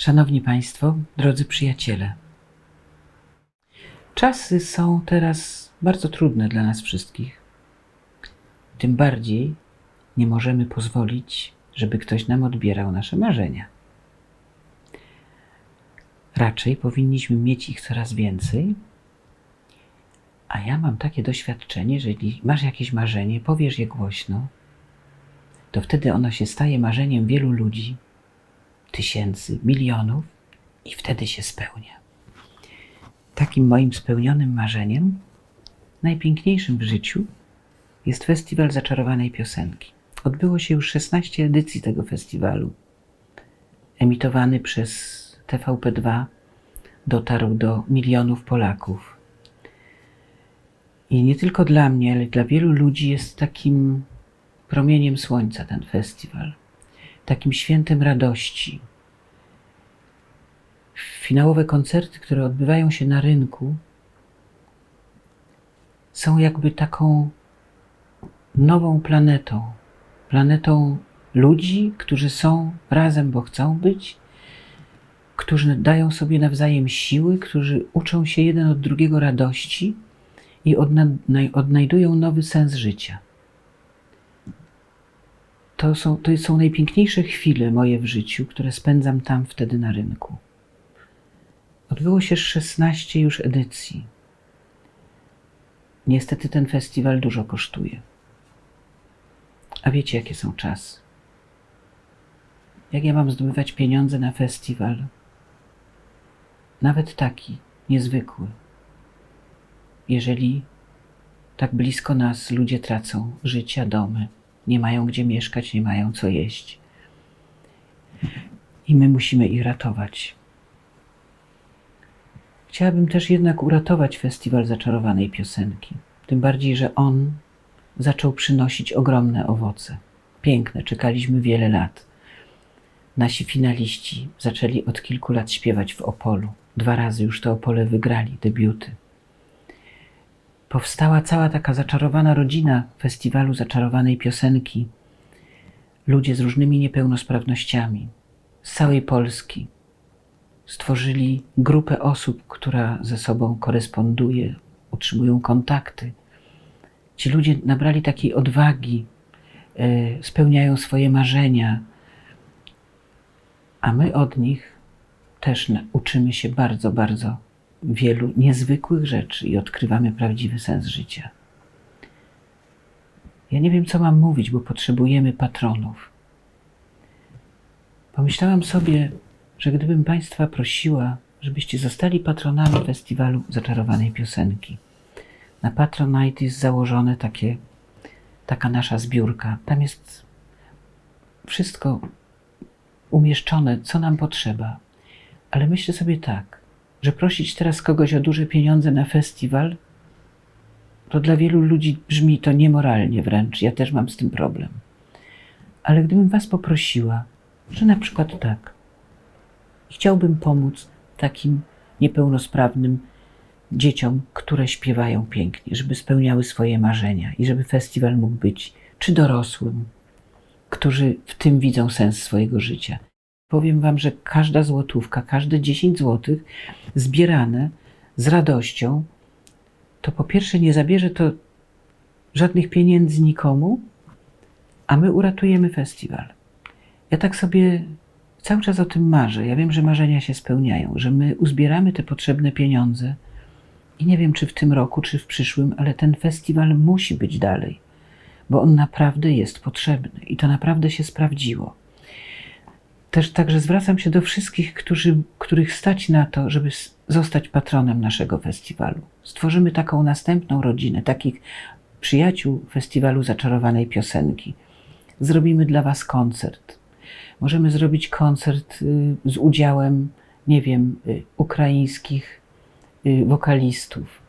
Szanowni Państwo, drodzy przyjaciele, czasy są teraz bardzo trudne dla nas wszystkich. Tym bardziej nie możemy pozwolić, żeby ktoś nam odbierał nasze marzenia. Raczej powinniśmy mieć ich coraz więcej. A ja mam takie doświadczenie, że jeśli masz jakieś marzenie, powiesz je głośno, to wtedy ono się staje marzeniem wielu ludzi, tysięcy, milionów i wtedy się spełnia. Takim moim spełnionym marzeniem, najpiękniejszym w życiu, jest Festiwal Zaczarowanej Piosenki. Odbyło się już 16 edycji tego festiwalu. Emitowany przez TVP2 dotarł do milionów Polaków. I nie tylko dla mnie, ale dla wielu ludzi jest takim promieniem słońca ten festiwal, takim świętem radości. Finałowe koncerty, które odbywają się na rynku, są jakby taką nową planetą. Planetą ludzi, którzy są razem, bo chcą być, którzy dają sobie nawzajem siły, którzy uczą się jeden od drugiego radości i odna- odnajdują nowy sens życia. To są, to są najpiękniejsze chwile moje w życiu, które spędzam tam wtedy na rynku. Odbyło się 16 już edycji. Niestety ten festiwal dużo kosztuje. A wiecie, jakie są czasy? Jak ja mam zdobywać pieniądze na festiwal? Nawet taki, niezwykły. Jeżeli tak blisko nas ludzie tracą życia, domy, nie mają gdzie mieszkać, nie mają co jeść. I my musimy ich ratować. Chciałabym też jednak uratować festiwal zaczarowanej piosenki. Tym bardziej, że on zaczął przynosić ogromne owoce. Piękne, czekaliśmy wiele lat. Nasi finaliści zaczęli od kilku lat śpiewać w Opolu. Dwa razy już te Opole wygrali debiuty. Powstała cała taka zaczarowana rodzina festiwalu zaczarowanej piosenki. Ludzie z różnymi niepełnosprawnościami z całej Polski stworzyli grupę osób, która ze sobą koresponduje, utrzymują kontakty. Ci ludzie nabrali takiej odwagi, e, spełniają swoje marzenia, a my od nich też uczymy się bardzo, bardzo wielu niezwykłych rzeczy i odkrywamy prawdziwy sens życia. Ja nie wiem, co mam mówić, bo potrzebujemy patronów. Pomyślałam sobie, że gdybym Państwa prosiła, żebyście zostali patronami festiwalu zaczarowanej piosenki. Na Patronite jest założone takie, taka nasza zbiórka. Tam jest wszystko umieszczone, co nam potrzeba. Ale myślę sobie tak, że prosić teraz kogoś o duże pieniądze na festiwal, to dla wielu ludzi brzmi to niemoralnie wręcz. Ja też mam z tym problem. Ale gdybym Was poprosiła, że na przykład tak, chciałbym pomóc takim niepełnosprawnym dzieciom, które śpiewają pięknie, żeby spełniały swoje marzenia i żeby festiwal mógł być, czy dorosłym, którzy w tym widzą sens swojego życia. Powiem Wam, że każda złotówka, każde 10 złotych zbierane z radością, to po pierwsze nie zabierze to żadnych pieniędzy nikomu, a my uratujemy festiwal. Ja tak sobie cały czas o tym marzę. Ja wiem, że marzenia się spełniają, że my uzbieramy te potrzebne pieniądze i nie wiem, czy w tym roku, czy w przyszłym, ale ten festiwal musi być dalej, bo on naprawdę jest potrzebny i to naprawdę się sprawdziło. Też także zwracam się do wszystkich, którzy, których stać na to, żeby zostać patronem naszego festiwalu. Stworzymy taką następną rodzinę, takich przyjaciół festiwalu zaczarowanej piosenki. Zrobimy dla Was koncert. Możemy zrobić koncert y, z udziałem, nie wiem, y, ukraińskich y, wokalistów,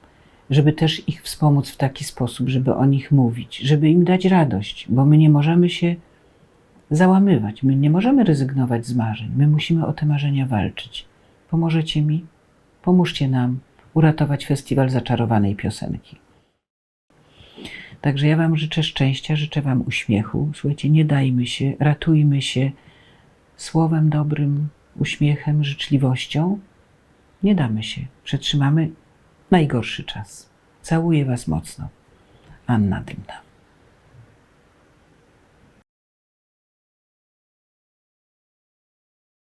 żeby też ich wspomóc w taki sposób, żeby o nich mówić, żeby im dać radość, bo my nie możemy się załamywać, my nie możemy rezygnować z marzeń, my musimy o te marzenia walczyć. Pomożecie mi? Pomóżcie nam uratować festiwal zaczarowanej piosenki. Także ja Wam życzę szczęścia, życzę Wam uśmiechu. Słuchajcie, nie dajmy się, ratujmy się słowem dobrym, uśmiechem, życzliwością. Nie damy się. Przetrzymamy najgorszy czas. Całuję Was mocno. Anna Dymna.